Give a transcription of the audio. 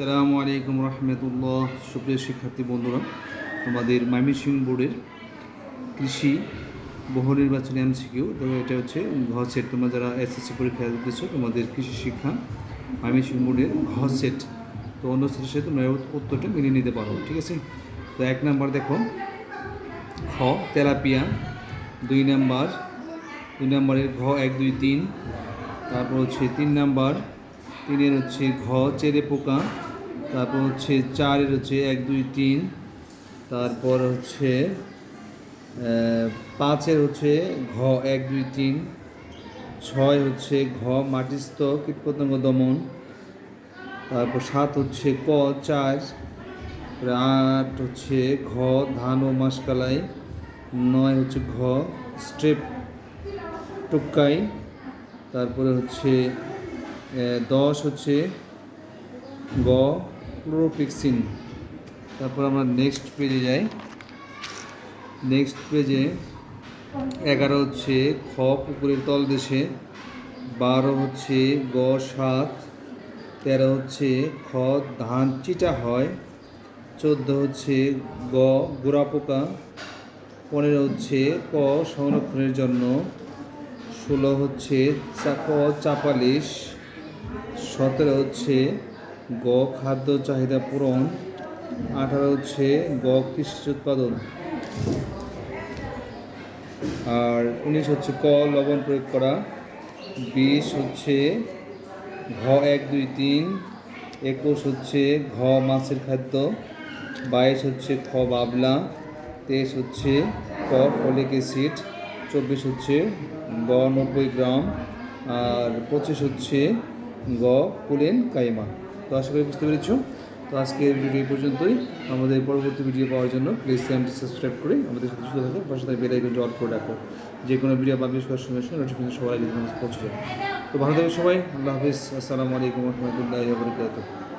সালামু আলাইকুম রহমতুল্লাহ। সুপ্রিয় শিক্ষার্থী বন্ধুরা, তোমাদের ময়মনসিং বোর্ডের কৃষি বহু নির্বাচনী এমসিকিউ, তো এটা হচ্ছে ঘ সেট। তোমরা যারা এসএসসি পরীক্ষা দিতেছো, তোমাদের কৃষি শিক্ষা ময়মনসিং বোর্ডের ঘ সেট। তো অন্য সাথে তোমরা উত্তরটা মিলিয়ে নিতে পারো, ঠিক আছে? তো এক নাম্বার দেখো খ তেলাপিয়া, দুই নাম্বার, দুই নাম্বারের ঘ এক, দুই, তিন, তারপর হচ্ছে তিন নাম্বার তিনের হচ্ছে ঘ, চেরে পোকা। তারপর হচ্ছে চারের হচ্ছে এক, দুই, তিন। তারপর হচ্ছে পাঁচের হচ্ছে ঘ, এক, দুই, তিন। ছয় হচ্ছে ঘ, মাটিস্থ, কীটপতঙ্গ দমন। তারপর সাত হচ্ছে ক, চার। আট হচ্ছে ঘ, ধান ও মাসকালাই নয় হচ্ছে ঘ স্ট্রেপ টুকাই তারপরে হচ্ছে দশ হচ্ছে গ ক্লোরোপিক্সিন তারপর আমরা নেক্সট পেজে যাই। নেক্সট পেজে এগারো হচ্ছে খ, পুকুরের তলদেশে। বারো হচ্ছে গ, সাত। তেরো হচ্ছে খ, ধান চিটা হয়। চোদ্দ হচ্ছে গ, গোড়া পোকা। পনেরো হচ্ছে ক, সংরক্ষণের জন্য। ষোলো হচ্ছে ক চাপালিশ সতেরো হচ্ছে গ খাদ্য চাহিদা পূরণ, আঠারো হচ্ছে গ কৃষি উৎপাদন। আর উনিশ হচ্ছে ক লবণ প্রয়োগ করা, বিশ হচ্ছে ঘ এক দুই তিন, একুশ হচ্ছে ঘ মাছের খাদ্য, বাইশ হচ্ছে খ বাবলা, তেইশ হচ্ছে ক ফলিক অ্যাসিড, চব্বিশ হচ্ছে গ নব্বই গ্রাম, আর পঁচিশ হচ্ছে গ কুলেন কাইমা। তো আশা করি বুঝতে পেরেছ? তো আজকে ভিডিওটি এই পর্যন্তই। আমাদের পরবর্তী ভিডিও পাওয়ার জন্য প্লিজ চ্যানেলটি সাবস্ক্রাইব করে আমাদের সাথে যুক্ত থাকো। পাশে বেল আইকনটি অল করে রাখো। যে কোনো ভিডিও পাবলিশ করার সঙ্গে সঙ্গে নোটিফিকেশন সবার আগে পৌঁছে যাবে তো ভালো থাকবে সবাই। আল্লাহ হাফিজ। আসসালামু আলাইকুম রহমতুল্লাহ